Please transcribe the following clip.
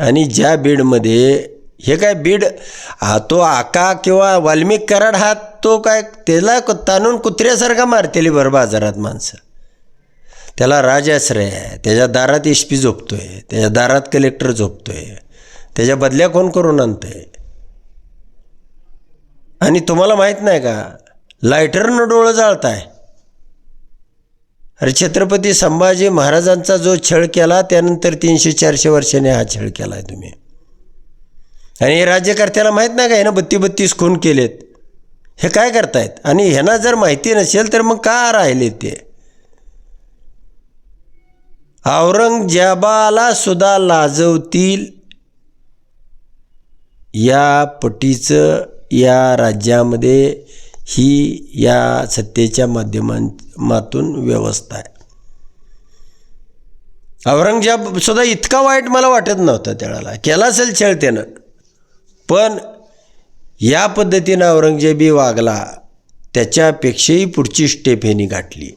आणि ज्या बीडमध्ये हे काय बीड हा तो आका किंवा वाल्मिक कराड हा तो काय त्याला ताणून कुत्र्यासारखा मारतेली बरं बाजारात माणसं. त्याला राजाश्रय आहे त्याच्या दारात एस पी आहे त्याच्या दारात कलेक्टर झोपतो आहे त्याच्या बदल्या कोण करून आणतंय? आणि तुम्हाला माहीत नाही का लायटरनं डोळं जाळताय. छत्रपती संभाजी महाराजांचा जो छळ केला त्यानंतर तीनशे चारशे वर्षाने हा छळ केला आहे तुम्ही. आणि हे राज्यकर्त्याला माहीत नाही का ह्यानं बत्ती बत्तीस खून केलेत. हे काय करतायत? आणि ह्यांना जर माहिती नसेल तर मग का राहिले ते? औरंगजेबाला सुद्धा लाजवतील. या पटीचं या राज्यामध्ये ही या सत्तेच्या माध्यमातून व्यवस्था आहे. औरंगजेब सुद्धा इतका वाईट मला वाटत नव्हता त्यावेळेला. केला असेल छळ त्यानं. पण या पद्धतीनं औरंगजेबी वागला त्याच्यापेक्षाही पुढची स्टेप ह्यांनी गाठली.